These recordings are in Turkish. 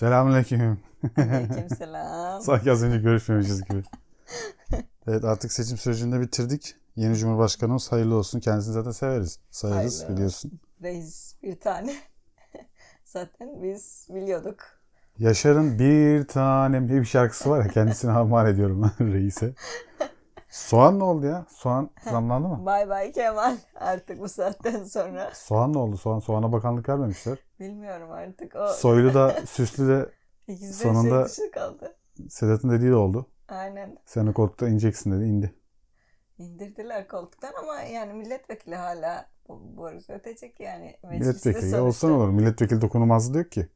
Selamünaleyküm. Aleykümselam. Sanki az önce görüşmemişiz gibi. Evet artık seçim sürecini de bitirdik. Yeni Cumhurbaşkanımız hayırlı olsun. Kendisini zaten severiz. Sayarız Hayırlı. biliyorsun. Reis bir tane. Zaten biz biliyorduk. Yaşar'ın bir tanem diye bir şarkısı var ya kendisine armağan ediyorum ben reise. Soğan ne oldu ya? Soğan zamlandı mı? Bay bay Kemal artık bu saatten sonra. Soğan ne oldu? Soğan soğana bakanlık vermemişler. Bilmiyorum artık. O Soylu da süslü de ikisi de sonunda- şey kaldı. Sedat'ın dediği de oldu. Aynen. Sen o koltukta ineceksin dedi indi. İndirdiler koltuktan ama yani milletvekili hala Boris ötecek yani. Mecliste Milletvekili sonuçta. olsan olur. Milletvekili dokunulmazdı diyor ki.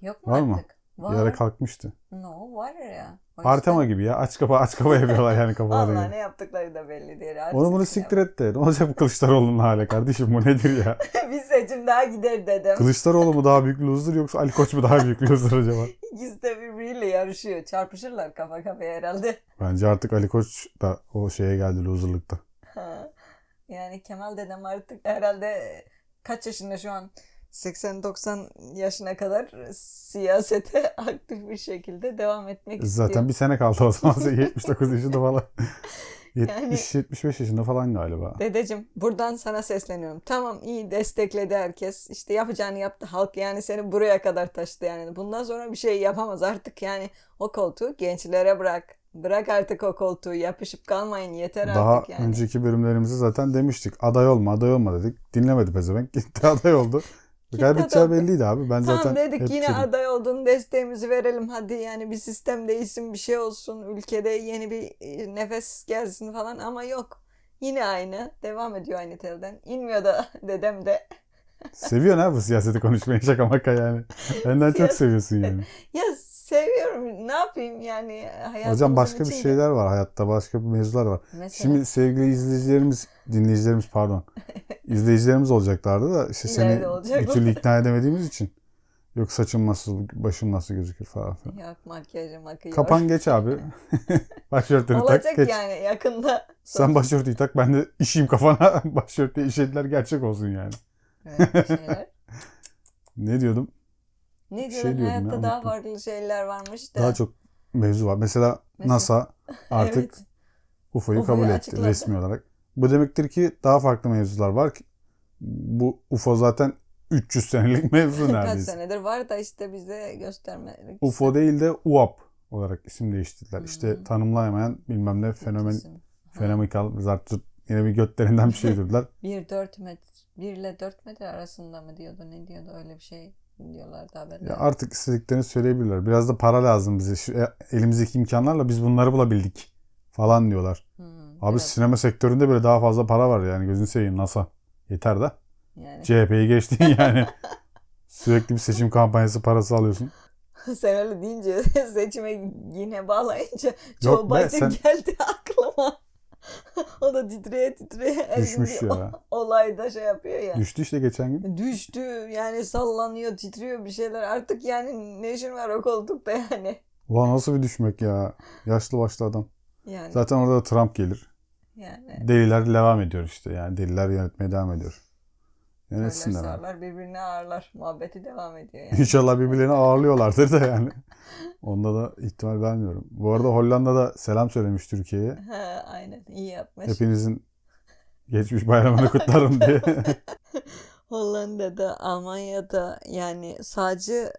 Yok mu Var mı? Artık? Var. Bir ara kalkmıştı. No var ya. O Partema yüzden- gibi ya. Aç kapa aç kapa yapıyorlar yani kafalarına. Vallahi göre. ne yaptıkları da belli değil. Onu bunu siktir et de. Ne olacak bu Kılıçdaroğlu'nun hali kardeşim bu nedir ya? bir seçim daha gider dedim. Kılıçdaroğlu mu daha büyük loser yoksa Ali Koç mu daha büyük loser acaba? İkisi de birbiriyle yarışıyor. Çarpışırlar kafa kafaya herhalde. Bence artık Ali Koç da o şeye geldi loserlıkta. Ha. Yani Kemal dedem artık herhalde kaç yaşında şu an? 80-90 yaşına kadar siyasete aktif bir şekilde devam etmek Zaten istiyor. bir sene kaldı o zaman 79 yaşında falan. Yani- 70-75 yaşında falan galiba. Dedeciğim buradan sana sesleniyorum. Tamam iyi destekledi herkes. İşte yapacağını yaptı halk yani seni buraya kadar taşıdı yani. Bundan sonra bir şey yapamaz artık yani o koltuğu gençlere bırak. Bırak artık o koltuğu yapışıp kalmayın yeter Daha artık yani. önceki bölümlerimizde zaten demiştik. Aday olma, aday olma dedik. Dinlemedi pezevenk. Gitti aday oldu. Kaybedeceği belliydi abi. Ben zaten Tamam dedik yine dedim. aday olduğunu desteğimizi verelim hadi yani bir sistem değişsin bir şey olsun ülkede yeni bir e, nefes gelsin falan ama yok. Yine aynı devam ediyor aynı telden. İnmiyor da dedem de. Seviyorsun ha bu siyaseti konuşmayı şaka maka yani. Benden çok seviyorsun yani. Ya seviyorum ne yapayım yani hayatımızın Hocam başka bir içinde. şeyler var hayatta. Başka bir mevzular var. Mesela Şimdi sevgili izleyicilerimiz, dinleyicilerimiz pardon. izleyicilerimiz olacaklardı da işte seni bir türlü ikna edemediğimiz için. Yok saçım nasıl, başım nasıl gözükür falan filan. yok makyajı makyajı. Kapan geç abi. Başörtünü tak Olacak geç. yani yakında. Sen başörtüyü tak ben de işeyim kafana. Başörtüye işediler gerçek olsun yani. Evet. Ne diyordum? Ne Şey diyorum diyordum ya, hayatta daha unuttum. farklı şeyler varmış da. Daha çok mevzu var. Mesela, Mesela- NASA artık Evet. UFO'yu UFO'yu kabul etti açıkladı. resmi olarak. Bu demektir ki daha farklı mevzular var ki bu UFO zaten 300 senelik mevzu Kaç neredeyse. senedir var da işte bize göstermedik. UFO değil de UAP olarak isim değiştirdiler. İşte Hı. tanımlayamayan bilmem ne fenomen İsim. fenomikal zartut yine bir götlerinden bir şey dediler. 1-4 metre, 1 ile 4 metre arasında mı diyordu ne diyordu öyle bir şey diyorlardı haberler. ya artık istediklerini söyleyebilirler. Biraz da para lazım bize. Şu e- elimizdeki imkanlarla biz bunları bulabildik falan diyorlar. Hmm, Abi biraz sinema sektöründe bile daha fazla para var yani gözünü seveyim NASA. Yeter de. yani. CHP'yi geçtin yani. Sürekli bir seçim kampanyası parası alıyorsun. Sen öyle deyince seçime yine bağlayınca Joe Biden sen- geldi aklıma. o da titreye titreye Düşmüş ya. olayda şey yapıyor ya. Düştü işte geçen gün. Düştü yani sallanıyor titriyor bir şeyler artık yani ne işin var o koltukta yani. Ulan nasıl bir düşmek ya. Yaşlı başlı adam. Yani, Zaten orada da Trump gelir. yani. Deliler devam ediyor işte yani. Deliler yönetmeye devam ediyor. Yönetsinler abi. birbirini ağırlar. Muhabbeti devam ediyor yani. İnşallah birbirlerini ağırlıyorlardır da yani. Onda da ihtimal vermiyorum. Bu arada Hollanda'da selam söylemiş Türkiye'ye. ha, aynen iyi yapmış. Hepinizin geçmiş bayramını kutlarım diye. Hollanda'da, Almanya'da yani sağcı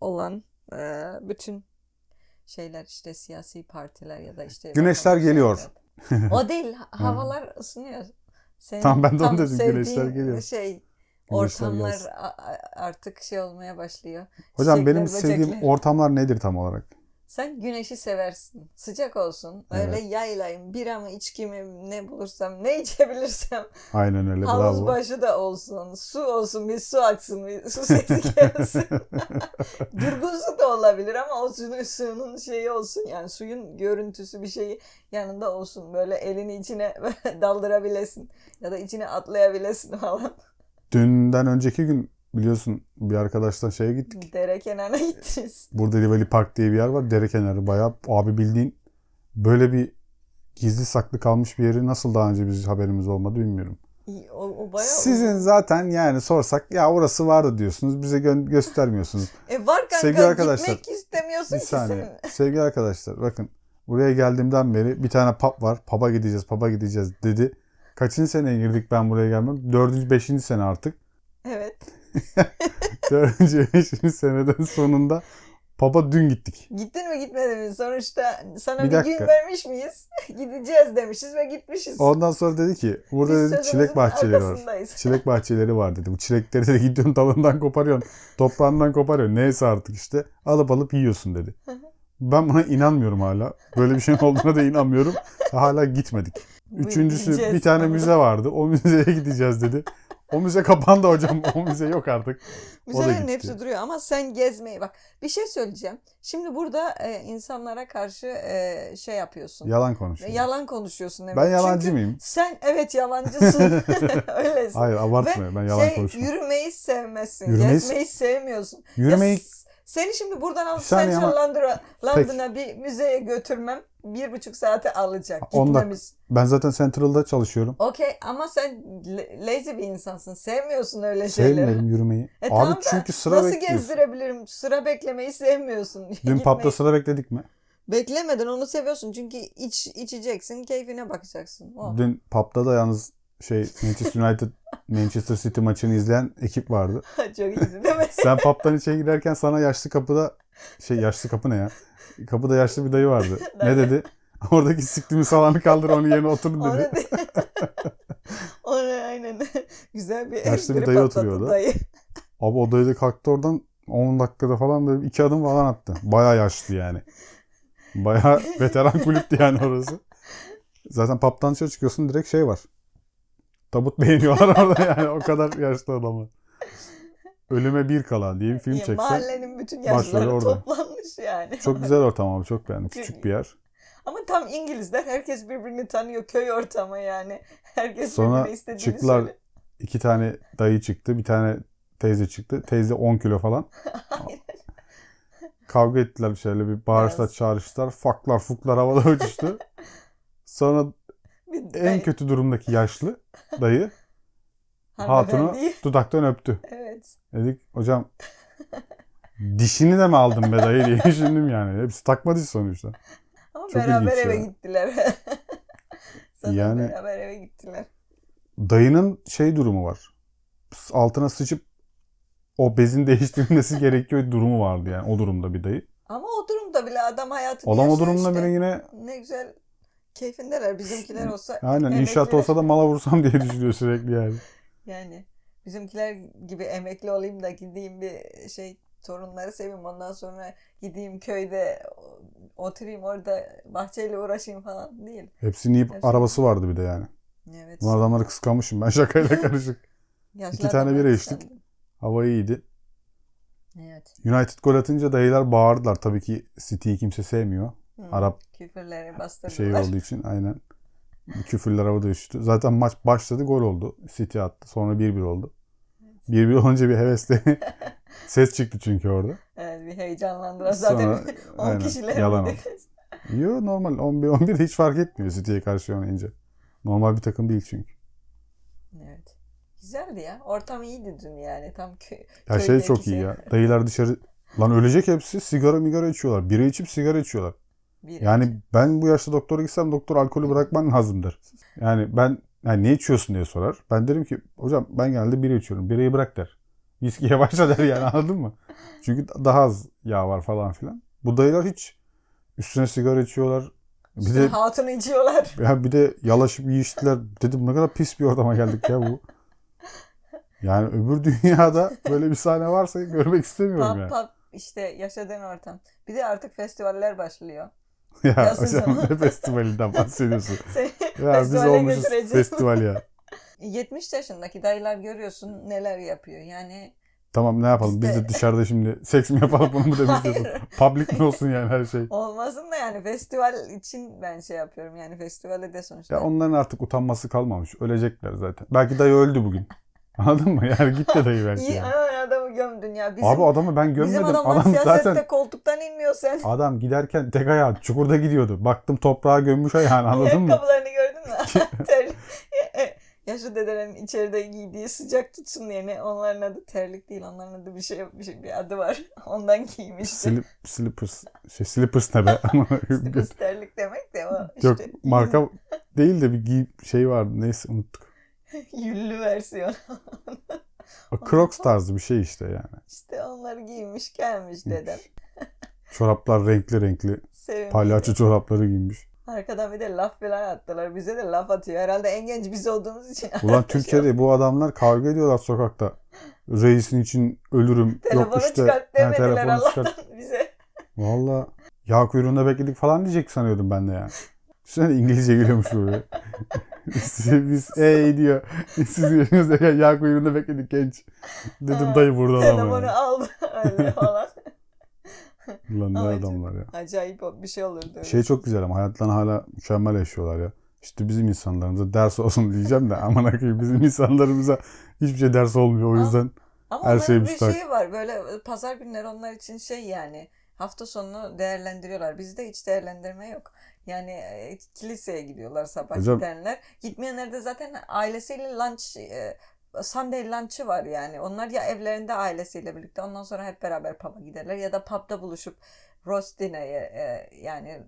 olan e, bütün şeyler işte siyasi partiler ya da işte Güneşler geliyor. şeyler. O değil. ha- Havalar ısınıyor. Senin Tamam, ben de onu tam dedim, güneşler geliyor. Şey Güneşler ortamlar gelsin. artık şey olmaya başlıyor. Hocam Çiçekler, benim sevdiğim böcekler. ortamlar nedir tam olarak? Sen güneşi seversin. Sıcak olsun. Öyle Evet. yaylayayım. Biramı, içkimi ne bulursam, ne içebilirsem. Aynen öyle Havuz bravo. başı da olsun. Su olsun. Bir su aksın. Bir su sesi gelsin. Durgun su da olabilir ama o suyun, suyunun şeyi olsun. Yani suyun görüntüsü bir şeyi yanında olsun. Böyle elini içine daldırabilesin. Ya da içine atlayabilesin falan. Dünden önceki gün biliyorsun bir arkadaşla şeye gittik. Dere kenarına gittiniz. Burada Liveli Park diye bir yer var. Dere kenarı bayağı abi bildiğin böyle bir gizli saklı kalmış bir yeri nasıl daha önce biz haberimiz olmadı bilmiyorum. O, o bayağı Sizin zaten yani sorsak ya orası vardı diyorsunuz. Bize gö- göstermiyorsunuz. E var kanka Sevgili arkadaşlar, gitmek istemiyorsun Bir ki saniye. sen. Sevgili arkadaşlar bakın buraya geldiğimden beri bir tane pub var. Pub'a gideceğiz, pub'a gideceğiz dedi. Kaçıncı seneye girdik ben buraya gelmem? Dördüncü, beşinci sene artık. Evet. Dördüncü, beşinci seneden sonunda pub'a dün gittik. Gittin mi gitmedin mi? Sonuçta sana Bir bir, dakika. gün vermiş miyiz? Gideceğiz demişiz ve gitmişiz. Ondan sonra dedi ki burada Biz dedi çilek bahçeleri var. Çilek bahçeleri var dedi. Bu çilekleri de gidiyorsun dalından koparıyorsun. Toprağından koparıyorsun. Neyse artık işte alıp alıp yiyorsun dedi. Ben buna inanmıyorum hala. Böyle bir şeyin olduğuna da inanmıyorum. Hala gitmedik. Üçüncüsü bir tane müze vardı. O müzeye gideceğiz dedi. O müze kapandı hocam. O müze yok artık. Müzelerin hepsi duruyor ama sen gezmeyi bak. Bir şey söyleyeceğim. Şimdi burada e, insanlara karşı e, şey yapıyorsun. Yalan konuşuyor. Yalan konuşuyorsun demek. Ben yalancı Çünkü mıyım? sen evet yalancısın. Öylesin. Hayır abartma. Ben yalan şey, konuşmam. yürümeyi sevmezsin. Yürümeyi- Gezmeyi sevmiyorsun. Yürümeyi Ya seni şimdi buradan alıp Central ama- London'a, London'a bir müzeye götürmem bir buçuk saate alacak gitmemiz. ben zaten Central'da çalışıyorum. Okey ama sen la- lazy bir insansın. Sevmiyorsun öyle şeyleri. Sevmiyorum yürümeyi. E Abi tamam çünkü sıra Nasıl bekliyorsun. gezdirebilirim? Sıra beklemeyi sevmiyorsun. Dün pub'da sıra bekledik mi? Beklemeden onu seviyorsun çünkü iç içeceksin, keyfine bakacaksın. O. Dün pub'da da yalnız şey Manchester United Manchester City maçını izleyen ekip vardı. Çok iyiydi değil mi? Sen pub'dan içeri girerken sana yaşlı kapıda şey yaşlı kapı ne ya? Kapıda yaşlı bir dayı vardı. ne dedi? Oradaki siktimi salanı kaldır onu yerine oturun dedi. de... Onu aynen. Güzel bir Yaşlı bir dayı oturuyordu. Dayı. Abi o dayı da kalktı oradan 10 dakikada falan böyle iki adım falan attı. Baya yaşlı yani. Baya veteran kulüptü yani orası. Zaten pub'dan dışarı çıkıyorsun direkt şey var. Tabut beğeniyorlar orada yani o kadar yaşlı adamı. Ölüme bir kalan diye bir film çekse. Mahallenin bütün yaşlıları orada. toplanmış yani. Çok güzel ortam abi çok beğendim. Küçük bir yer. Ama tam İngilizler herkes birbirini tanıyor köy ortamı yani. Herkes Sonra birbirine istediğini çıktılar. söylüyor. İki tane dayı çıktı. Bir tane teyze çıktı. Teyze 10 kilo falan. Kavga ettiler bir şeyle. Bir bağırışlar çağrıştılar. Faklar fuklar havada uçuştu. Sonra Bir en kötü durumdaki yaşlı dayı hatunu dudaktan öptü. Evet. Dedik hocam dişini de mi aldın be dayı diye düşündüm yani. Hepsi takma diş sonuçta. Ama Çok beraber eve ya. gittiler. Sanırım Yani- beraber eve gittiler. Dayının şey durumu var. Altına sıçıp o bezin değiştirilmesi gerekiyor durumu vardı yani. O durumda bir dayı. Ama o durumda bile adam hayatını Adam o durumda işte. bile yine Ne güzel keyfindeler. Bizimkiler olsa aynen inşaat olsa da mala vursam diye düşünüyor sürekli yani. Yani bizimkiler gibi emekli olayım da gideyim bir şey torunları seveyim ondan sonra gideyim köyde oturayım orada bahçeyle uğraşayım falan değil. Hepsinin iyi Gerçekten. arabası vardı bir de yani. Evet. Bu adamları kıskanmışım ben şakayla karışık. İki tane bira içtik. Hava iyiydi. Evet. United gol atınca dayılar bağırdılar. Tabii ki City'yi kimse sevmiyor. Hı. Arap Küfürleri bastırdılar. şey olduğu için aynen. Küfürler havada uçtu. Zaten maç başladı gol oldu. City attı. Sonra 1-1 oldu. 1-1 olunca bir hevesli ses çıktı çünkü orada. Evet bir heyecanlandılar. Zaten Sonra 10 aynen, kişiler. yalan oldu. Yo normal 11-11 hiç fark etmiyor City'ye karşı oynayınca. Normal bir takım değil çünkü. Evet. Güzeldi ya. Ortam iyiydi dün yani. Tam köy. Ya şey çok iyi ya. Dayılar dışarı Lan ölecek hepsi sigara migara içiyorlar. Bira içip sigara içiyorlar. Bir Yani ben bu yaşta doktora gitsem doktor alkolü bırakman lazımdır. Yani ben yani ne içiyorsun diye sorar. Ben derim ki hocam ben genelde bira içiyorum. Birayı bırak der. Viskiye başla der yani anladın mı? Çünkü daha az yağ var falan filan. Bu dayılar hiç üstüne sigara içiyorlar. Bir Üstüne de hatunu içiyorlar. ya bir de yalaşıp yiyiştiler. Dedim ne kadar pis bir ortama geldik ya bu. Yani öbür dünyada böyle bir sahne varsa görmek istemiyorum Pub yani. pub işte yaşadığın ortam. Bir de artık festivaller başlıyor. Ya Yazın hocam ne festivalinden bahsediyorsun? Ya biz olmuşuz götüreceğim. festival ya. 70 yaşındaki dayılar görüyorsun neler yapıyor. Yani Tamam ne yapalım biz Biz de dışarıda şimdi seks mi yapalım bunu mu demek istiyorsun? Public mi olsun yani her şey? olmasın da yani festival için ben şey yapıyorum. Yani festivale de sonuçta. Ya onların artık utanması kalmamış. Ölecekler zaten. Belki dayı öldü bugün. Anladın mı? Yani gitti dayı belki. İyi yani. adamı gömdün ya. Bizim, Abi adamı ben bizim gömmedim. adamlar Adam zaten koltuktan inmiyor sen. adam giderken tek ayağı çukurda gidiyordu. Baktım toprağa gömmüş ayağını anladın mı? Ayakkabılarını gördün mü? Yaşlı dedelerin içeride giydiği sıcak tutsun diye ne onların adı terlik değil onların adı bir şey bir, şey, bir adı var. Ondan giymişti. Slip, slippers. Şey, slippers ne be? Slippers terlik demek de o işte Yok marka değil de bir giy şey vardı. Neyse unuttuk. yüllü versiyon. Crocs tarzı bir şey işte yani. İşte onları giymiş gelmiş dedem. Çoraplar renkli renkli. Sevimli. Palyaço çorapları giymiş. Arkadan bir de laf falan attılar. Bize de laf atıyor. Herhalde en genç biz olduğumuz için. Ulan Türkiye'de bu adamlar kavga ediyorlar sokakta. Reisin için ölürüm. Telefonu Yok işte. çıkart demediler telefonu Allah'tan çıkart. bize. Valla yağ kuyruğunda bekledik falan diyecek sanıyordum ben de yani. Düşünsene İngilizce geliyormuş böyle. biz, biz ey diyor. Siz diyorsunuz ya yağ kuyruğunda bekledik genç. Dedim dayı burada ama. Telefonu ya. al öyle falan. Ulan ne adamlar ya. Acayip bir şey olurdu. Şey çok güzel ama hayatlarını hala mükemmel yaşıyorlar ya. İşte bizim insanlarımıza ders olsun diyeceğim de aman akıyım bizim insanlarımıza hiçbir şey ders olmuyor. O yüzden Ama her şey bir müstahak. şeyi var. Böyle pazar günleri onlar için şey yani hafta sonunu değerlendiriyorlar. Bizde hiç değerlendirme yok. Yani e, kiliseye gidiyorlar sabah Hocam- gidenler. Gitmeyenler de zaten ailesiyle lunch e, Sunday lunch'ı var yani. Onlar ya evlerinde ailesiyle birlikte ondan sonra hep beraber pub'a giderler ya da pub'da buluşup roast dinner'ı e, yani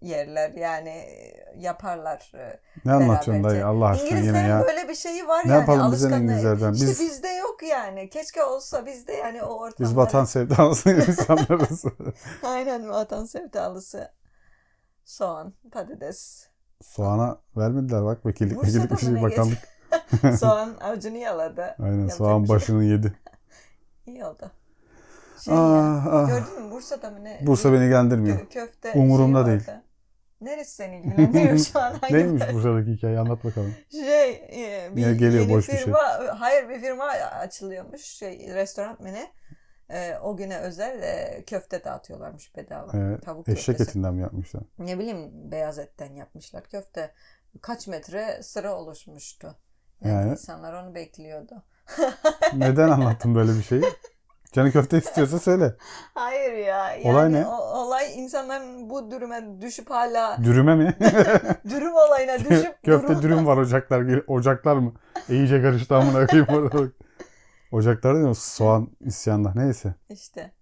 yerler yani yaparlar. ne anlatıyorsun dayı Allah aşkına yine İngilizlerin ya. böyle bir şeyi var Ne yani. yapalım biz en alışkanlığı. İngilizlerden? İşte Biz- bizde yok yani. Keşke olsa bizde yani o ortamda. Biz vatan sevdalısı insanlarız. Aynen vatan sevdalısı. Soğan, patates. Soğana vermediler bak vekillik Bursa'da vekillik bir şey bakanlık. Soğan avcunu yaladı. Aynen Yapacak soğan şey başını yedi. İyi oldu. Şey ya, Ah, ah. gördün mü Bursa'da mı ne? Bursa beni ilgilendirmiyor. Kö- köfte Umurumda şeyi değil. vardı. Neresi seni ilgilendiriyor şu an? Hangi Neymiş? Bursa'daki hikaye anlat bakalım. Şey e, bir Yine geliyor boş bir şey. firma hayır bir firma açılıyormuş şey restoran mı ne? E, o güne özel e, köfte dağıtıyorlarmış bedava. Evet, Tavuk Eşek köftesi. etinden mi yapmışlar? Ne bileyim beyaz etten yapmışlar köfte. Kaç metre sıra oluşmuştu. Yani Yani? insanlar onu bekliyordu. Neden anlattın böyle bir şeyi? Canı köfte istiyorsa söyle. Hayır ya. Yani Olay ne? O, olay insanların bu dürüme düşüp hala Dürüme mi? dürüm olayına düşüp köfte durum- dürüm var ocaklar. Ocaklar mı? İyice karıştı amına koyayım orada. Ocaklar değil mi? Soğan isyanda. Neyse. İşte.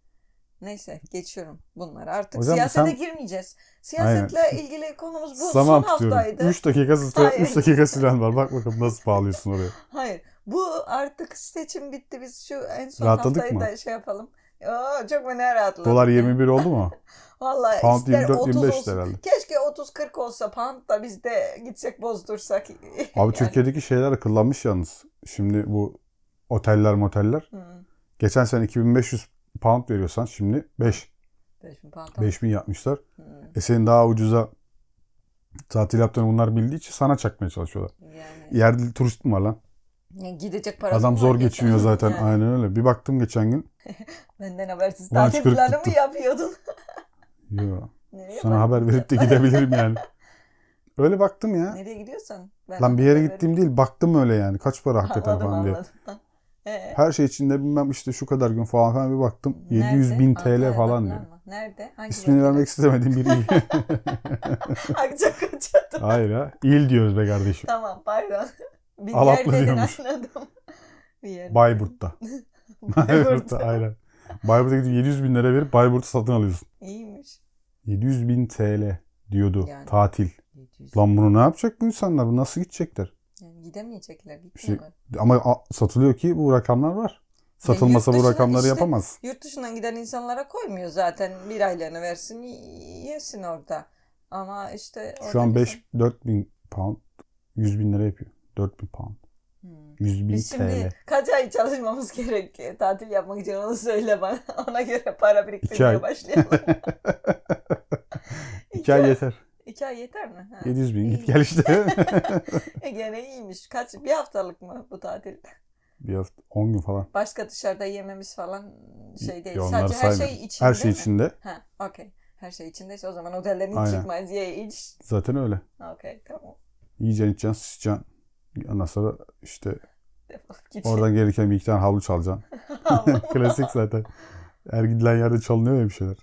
Neyse geçiyorum bunları. Artık Hocam siyasete sen- girmeyeceğiz. Siyasetle ilgili konumuz bu. Zaman Son tutuyorum. haftaydı. 3 dakika süre, Hayır. 3 dakika süren var. Bak bakalım nasıl bağlıyorsun oraya. Hayır. Bu artık seçim bitti. Biz şu en son Rahatladık haftayı mı? da şey yapalım. Oo, çok mu ne rahatladık. Dolar ya. 21 oldu mu? Vallahi Pound ister 24 30 25 olsun. herhalde. Keşke 30-40 olsa pound da biz de gitsek bozdursak. Abi Yani. Türkiye'deki şeyler akıllanmış yalnız. Şimdi bu oteller moteller. Hı. Geçen sene 2500 pound veriyorsan şimdi 5. 5000 pound. 5000 yapmışlar. Hı. E senin daha ucuza tatil yaptığını bunlar bildiği için sana çakmaya çalışıyorlar. Yani. Yerde turist mi var lan? Ya gidecek parası Adam mı zor geçiniyor zaten. Yani. Aynen öyle. Bir baktım geçen gün. Benden habersiz tatil planı mı tuttu. yapıyordun? Yo. Nereye Sana haber verip de gidebilirim yani. Öyle baktım ya. Nereye gidiyorsan. Ben Lan bir yere gittiğim değil. Baktım öyle yani. Kaç para hakikaten Anladım falan diye. anladım. Ee, Her şey içinde bilmem işte şu kadar gün falan falan bir baktım. nerede? 700 bin TL Antalya'da falan diyor. mı? Nerede? Hangi İsmini bölgede? vermek istemediğim bir il. Akçakoça'da. Hayır ha. İl diyoruz be kardeşim. Tamam pardon. Bir yer Alaplı dedin diyormuş. anladım. Bir yer. Bayburt'ta. Bayburt'ta Bayburt'ta. aynen. Bayburt'a gidip 700 bin lira verip Bayburt'u satın alıyorsun. İyiymiş. 700 bin TL diyordu Yani. tatil. 700. Lan bunu ne yapacak bu insanlar? Bu nasıl gidecekler? Gidemeyecekler. Şey, Gitmiyorlar. Ama a- satılıyor ki bu rakamlar var. Satılmasa yurt bu dışına rakamları işte- yapamaz. Yurt dışından giden insanlara koymuyor zaten. Bir aylığını versin y- yesin orada. Ama işte Şu an oradaki- 5 4 bin pound 100 bin lira yapıyor. 4 bin pound. Hmm. 100 bin Biz şimdi TL. kaç ay çalışmamız gerek tatil yapmak için onu söyle bana. Ona göre para İki ay. biriktirmeye başlayalım. 2 ay yeter. İki ay yeter mi? Ha. 700 bin git gel işte. E, Gene iyiymiş. Kaç? Bir haftalık mı bu tatil? bir hafta 10 gün falan. Başka dışarıda yememiz falan şey değil. Ya Sadece her şey içinde Her şey mi? içinde. Ha, okey. Her şey içindeyse o zaman otellerin hiç çıkmayız. Ye iç. Zaten öyle. Okey tamam. Yiyeceksin içeceksin sıçacaksın. Ondan sonra işte oradan gelirken bir iki tane havlu çalacaksın. Klasik zaten. Her gidilen yerde çalınıyor ya bir şeyler.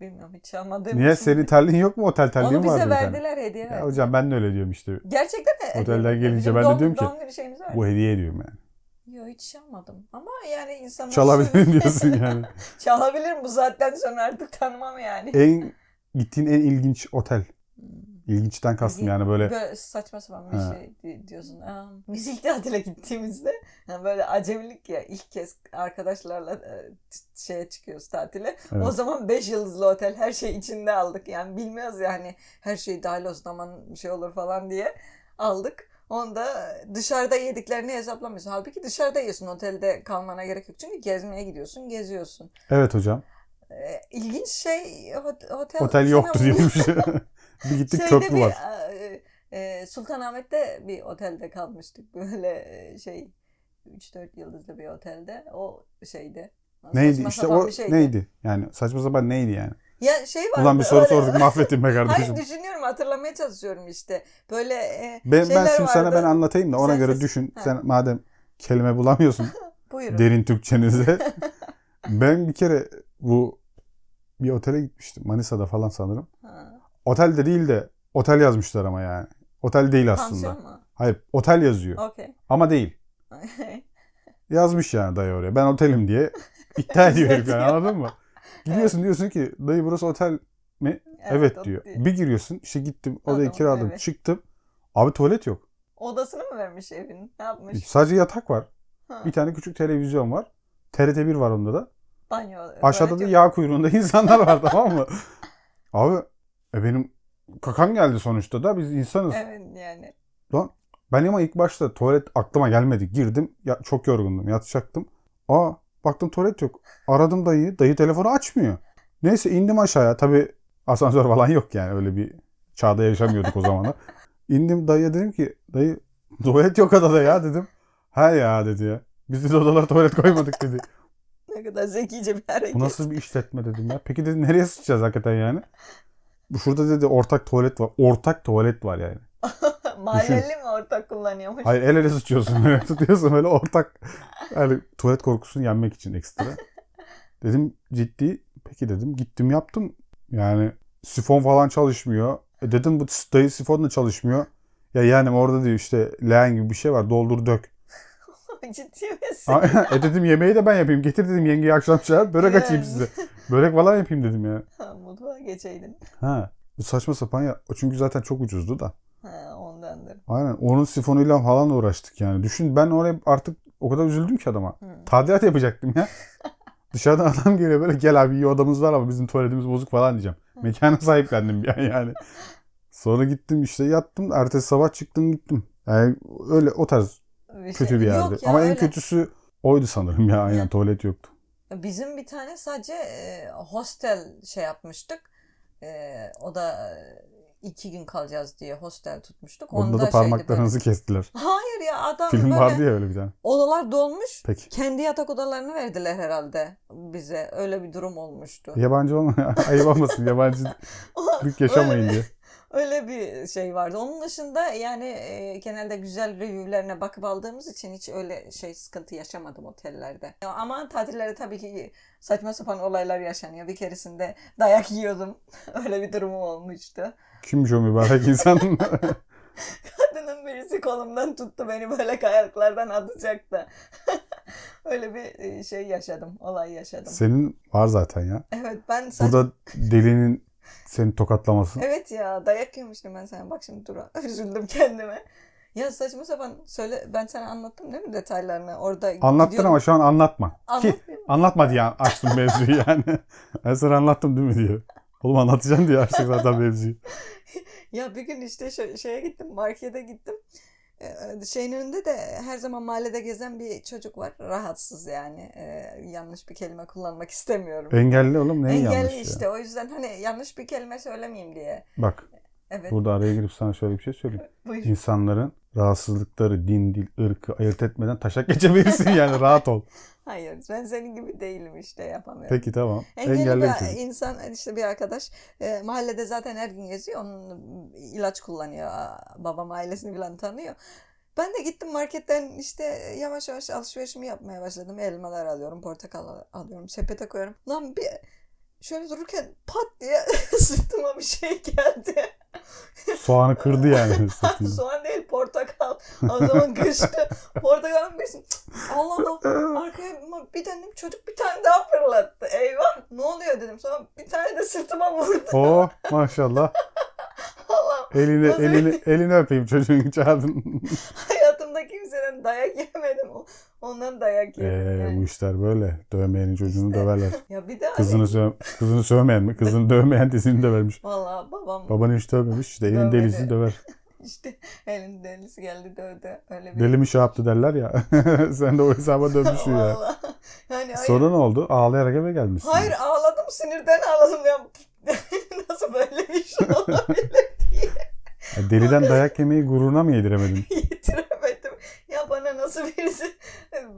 Bilmiyorum hiç almadığım Niye için. senin terliğin yok mu? Otel terliğin Onu vardı bize bir tane. verdiler hediye Ya verdiler. hocam ben de öyle diyorum işte. Gerçekten mi? Otelden gelince Bizim ben de doğum- diyorum ki, Doğum günü şeyimiz var. Bu hediye diyorum yani. Yok hiç çalmadım. Ama yani insanlar... Çalabilirim diyorsun yani. Çalabilirim bu saatten sonra artık tanımam yani. En gittiğin en ilginç otel. İlginçten kastım yani böyle Böyle saçma sapan bir şey di- diyorsun. Aa, müzik tatile gittiğimizde yani böyle acemilik ya ilk kez arkadaşlarla e, şeye çıkıyoruz tatile. O Evet. zaman 5 yıldızlı otel her şey içinde aldık. Yani bilmiyoruz ya hani her şey dahil olsun aman şey olur falan diye aldık. Onda dışarıda yediklerini hesaplamıyorsun. Halbuki dışarıda yiyorsun. Otelde kalmana gerek yok. Çünkü gezmeye gidiyorsun, geziyorsun. evet hocam. Ee, ilginç şey otel... Otel yoktu diyormuş. bir gittik Şeyde köprü bir, var. e, e, Sultanahmet'te bir otelde kalmıştık. Böyle e, şey 3-4 yıldızlı bir otelde. O şeydi. Neydi Saçma işte o şeydi. neydi? Yani saçma sapan neydi yani? Ya şey var. Ulan bir soru sorduk mahvettin be kardeşim. Hayır düşünüyorum hatırlamaya çalışıyorum işte. Böyle e, Ben, ben şeyler şimdi sana vardı. ben anlatayım da ona Sen göre ses- düşün. Ha. Sen madem kelime bulamıyorsun Buyurun. derin Türkçenizde. ben bir kere bu bir otele gitmiştim. Manisa'da falan sanırım. Ha. Otelde değil de otel yazmışlar ama yani. Otel değil aslında. Pansiyon mu? Hayır otel yazıyor. Okey. Ama değil. Yazmış yani dayı oraya. Ben otelim diye iddia ediyor herif yani anladın mı? Gidiyorsun diyorsun ki dayı burası otel mi? Evet, o diyor. değil. Bir giriyorsun işte gittim odayı Adam, kiraladım evet. çıktım. Abi tuvalet yok. Odasını mı vermiş evin? Ne yapmış? Sadece yatak var. Ha. Bir tane küçük televizyon var. TRT1 var onda da. Banyo. Aşağıda da yok. yağ kuyruğunda insanlar var tamam mı? Abi e benim kakam geldi sonuçta da biz insanız. Evet yani. Lan ben ama ilk başta tuvalet aklıma gelmedi. Girdim ya, çok yorgundum yatacaktım. Aa baktım tuvalet yok. Aradım dayıyı. Dayı telefonu açmıyor. Neyse indim aşağıya. Tabi asansör falan yok yani öyle bir çağda yaşamıyorduk o zamanlar. İndim dayıya dedim ki dayı tuvalet yok adada ya dedim. Ha ya dedi ya. Biz de odalara tuvalet koymadık dedi. Ne kadar zekice bir hareket. Bu nasıl bir işletme dedim ya. Peki dedi nereye sıçacağız hakikaten yani? Şurada dedi ortak tuvalet var. Ortak tuvalet var yani. Mahalleli mi ortak kullanıyormuş? Hayır el ele sıçıyorsun böyle tutuyorsun böyle ortak. Yani tuvalet korkusunu yenmek için ekstra. Dedim ciddi. Peki dedim gittim yaptım. Yani sifon falan çalışmıyor. E dedim bu dayı sifon da çalışmıyor. Ya yani orada diyor işte leğen gibi bir şey var doldur dök. Ciddi misin? e dedim yemeği de ben yapayım. Getir dedim yengeye akşam çağır börek Yani. açayım size. Börek falan yapayım dedim ya. Ha, Mutfağa geçeydin. Ha. Bu saçma sapan ya. Çünkü zaten çok ucuzdu da. Ha, ondandır. Aynen. Onun sifonuyla falan uğraştık yani. Düşün ben oraya artık o kadar üzüldüm ki adama. Hı. Tadilat yapacaktım ya. Dışarıdan adam geliyor böyle gel abi iyi odamız var ama bizim tuvaletimiz bozuk falan diyeceğim. Mekana sahiplendim bir an yani. Sonra gittim işte yattım. Ertesi sabah çıktım gittim. Yani öyle o tarz Bir kötü şey- bir. Yok ya, ama en öyle. kötüsü oydu sanırım ya. Aynen tuvalet yoktu. Bizim bir tane sadece e, hostel şey yapmıştık. E, o da e, iki gün kalacağız diye hostel tutmuştuk. Onda da şeydi parmaklarınızı kestiler. böyle- Hayır ya adam Film böyle vardı ya öyle bir tane. odalar dolmuş. Peki. Kendi yatak odalarını verdiler herhalde bize. Öyle bir durum olmuştu. Yabancı olma. Ayıp olmasın. Yabancılık yaşamayın Öyle- diye. Öyle bir şey vardı. Onun dışında yani e, genelde güzel review'lerine bakıp aldığımız için hiç öyle şey sıkıntı yaşamadım otellerde. Ama tatillerde tabii ki saçma sapan olaylar yaşanıyor. Bir keresinde dayak yiyordum. öyle bir durumum olmuştu. Kimmiş o mübarek insan? Kadının birisi kolumdan tuttu beni böyle kayalıklardan atacak da. öyle bir e, şey yaşadım. Olay yaşadım. Senin var zaten ya. Evet ben saç... Burada delinin seni tokatlaması. Evet ya dayak yemiştim ben sana. Bak şimdi dur üzüldüm kendime. Ya saçma sapan söyle ben sana anlattım değil mi detaylarını? Orada Anlattın gidiyorum- ama şu an anlatma. Ki anlatma diye açtım mevzuyu yani. ben sana anlattım değil mi diyor. Oğlum anlatacaksın diye açtık zaten mevzuyu. Ya bir gün işte şö- şeye gittim markete gittim. Şeyin önünde de her zaman mahallede gezen bir çocuk var. Rahatsız yani. Ee, yanlış bir kelime kullanmak istemiyorum. Engelli oğlum neyin Engelli yanlış işte. ya. O yüzden hani yanlış bir kelime söylemeyeyim diye. Bak Evet. burada araya girip sana şöyle bir şey söyleyeyim. Buyur. İnsanların rahatsızlıkları, din, dil, ırkı ayırt etmeden taşak geçebilirsin yani rahat ol. Hayır ben senin gibi değilim işte yapamıyorum. Peki tamam. Engelli Engelli bir çocuk. insan işte bir arkadaş e, mahallede zaten her gün geziyor. Onun ilaç kullanıyor. Babam ailesini falan tanıyor. Ben de gittim marketten işte yavaş yavaş alışverişimi yapmaya başladım. Elmalar alıyorum, portakal al- alıyorum, sepete koyuyorum. Lan bir şöyle dururken pat diye sırtıma bir şey geldi. Soğanı kırdı yani. Soğan değil portakal. O zaman kıştı. Portakalın birisi "Cık, Allah Allah arkaya bir döndüm çocuk bir tane daha fırlattı. Eyvah ne oluyor dedim. Sonra bir tane de sırtıma vurdu. Oo maşallah. Allah Elini elini elini öpeyim çocuğun çağırdın. hayatımda kimseden dayak yemedim. Ondan dayak yedim. Ee, yani. bu işler böyle. Dövmeyenin çocuğunu döverler. Ya bir daha Kızını sö kızını sövmeyen mi? Kızını dövmeyen dizini dövermiş. Valla babam Babanı hiç dövmemiş. işte elin delisi döver. işte elin delisi geldi dövdü. Öyle bir Deli mi şey yaptı derler ya. Sen de o hesaba dönmüşsün ya. Vallahi. Yani hayır, Sonra ne oldu? Ağlayarak eve gelmişsin. hayır ağladım sinirden ağladım ya. Nasıl böyle bir şey olabilir diye deliden dayak yemeyi gururuna mı yediremedin? yitiremedim. Ya bana nasıl birisi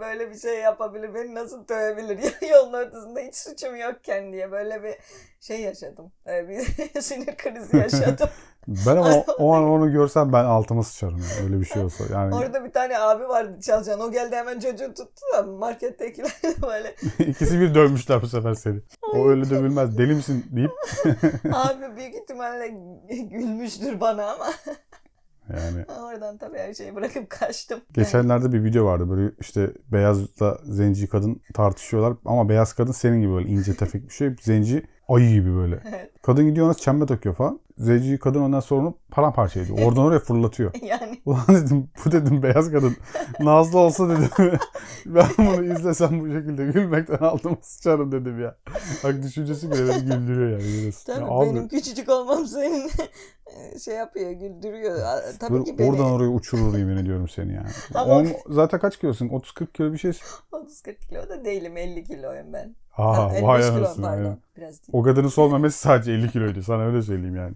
böyle bir şey yapabilir, beni nasıl dövebilir yolun ortasında hiç suçum yokken diye böyle bir şey yaşadım. Böyle bir sinir krizi yaşadım. Ben ama o an onu görsem ben altıma sıçarım. Yani. Öyle bir şey olsa. Yani Orada bir tane abi vardı çalışan. O geldi hemen çocuğu tuttu da markettekiler de böyle ikisi bir dövmüşler bu sefer seni. O öyle dövülmez. Deli misin deyip abi büyük ihtimalle gülmüştür bana ama yani oradan tabii her şeyi bırakıp kaçtım. Geçenlerde bir video vardı böyle işte beyazla zenci kadın tartışıyorlar ama beyaz kadın senin gibi böyle ince tefek bir şey. Zenci ayı gibi böyle. Evet. Kadın gidiyor ona çembe takıyor falan. Zenci kadın ondan sonra onu paramparça ediyor. Oradan oraya fırlatıyor. Yani Ulan dedim bu dedim beyaz kadın. Nazlı olsa dedim. ben bunu izlesem bu şekilde gülmekten altıma sıçarım dedim ya. Bak düşüncesi bile beni güldürüyor yani. Görüyorsun. tabii Ya abi, benim küçücük olmam senin şey yapıyor, güldürüyor. Tabii böyle ki beni oradan oraya uçurur yemin ediyorum seni yani. Ama- On, zaten kaç kilosun? 30-40 kilo bir şeysin. 30-40 kilo da değilim, 50 kiloyum ben. Ha, 55 vay anasını. aynen. Biraz değil. O kadının sol memesi sadece 50 kiloydu. Sana öyle söyleyeyim yani.